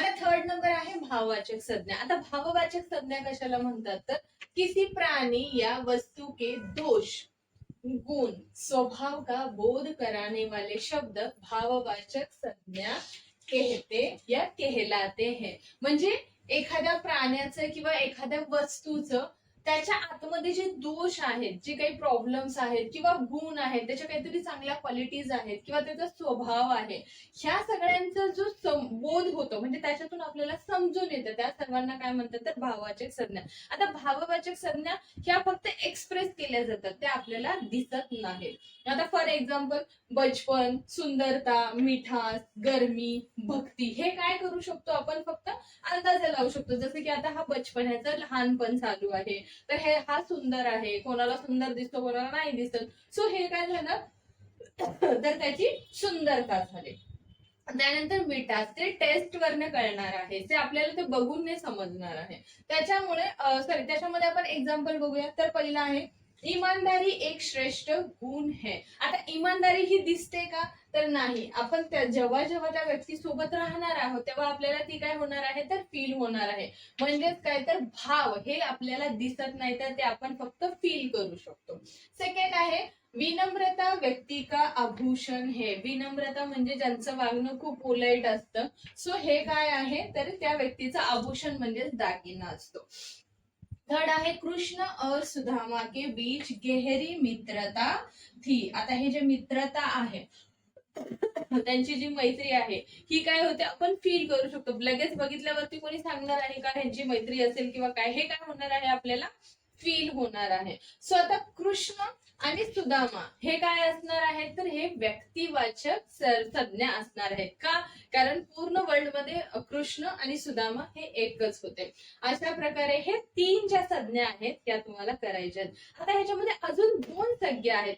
आता third number आहे भाववाचक संज्ञा. आता भाववाचक संज्ञा कशाला म्हणतात तर किसी प्राणी या वस्तु के दोष गुण स्वभाव का बोध कराने वाले शब्द भाववाचक संज्ञा कहते या कहलाते हैं. म्हणजे एखाद्या प्राण्याचं किंवा एखाद्या वस्तूचं त्याच्या आतमध्ये जे दोष आहेत जे काही प्रॉब्लेम्स आहेत किंवा गुण आहेत त्याच्या काहीतरी चांगल्या क्वालिटीज आहेत किंवा त्याचा स्वभाव आहे ह्या सगळ्यांचा जो बोध होतो म्हणजे त्याच्यातून आपल्याला समजून येतं. त्या सर्वांना काय म्हणतात तर भाववाचक संज्ञा. आता भाववाचक संज्ञा ह्या फक्त एक्सप्रेस केल्या जातात. त्या आपल्याला दिसत नाहीत. आता फॉर एक्झाम्पल बचपन सुंदरता मिठास गरमी भक्ती हे काय करू शकतो आपण? फक्त अंदाजे लावू शकतो. जसं की आता हा बचपन लहानपण चालू आहे. तर हे हा सुंदर आहे. कोणाला सुंदर दिसतो कोणाला नाही दिसत. सो हे काय झालं? तर त्याची सुंदरता झाली. त्यानंतर मिठास ते टेस्ट वरनं कळणार आहे ते आपल्याला ते बघून नाही समजणार आहे. त्याच्यामुळे सॉरी त्याच्यामध्ये आपण एक्झाम्पल बघूया. तर पहिला आहे इमानदारी एक श्रेष्ठ गुण है. आता इमानदारी ही दिसते का? तर नाही. आपण त्या जेव्हा जेव्हा त्या व्यक्ती सोबत राहणार आहोत तेव्हा आपल्याला ती काय होणार आहे? तर फील होणार आहे. म्हणजेच काय? तर भाव हे आपल्याला दिसत नाही तर ते आपण फक्त फील करू शकतो. सेकंड आहे विनम्रता व्यक्ती का आभूषण हे? विनम्रता म्हणजे ज्यांचं वागणं खूप पोलाईट असतं. सो हे काय आहे? तर त्या व्यक्तीचं आभूषण म्हणजेच दागिना असतो. थर्ड आहे कृष्ण और सुधामा के बीच गहरी मित्रता थी. आता हे जे मित्रता आहे त्यांची जी मैत्री आहे ही काय होते? आपण फील करू शकतो. लगेच बघितल्यावरती कोणी सांगणार आहे का ह्यांची मैत्री असेल किंवा काय हे काय होणार आहे? आपल्याला फील होणार आहे. सो आता कृष्ण आणि सुदामा. हे काय असणार आहेत? तर हे व्यक्तिवाचक सर- संज्ञा असणार आहेत का? कारण पूर्ण वर्ल्डमध्ये कृष्ण आणि सुदामा हे एकच होते. अशा प्रकारे हे तीन ज्या संज्ञा आहेत त्या तुम्हाला करायच्या आहेत. आता ह्याच्यामध्ये अजून दोन संज्ञा आहेत.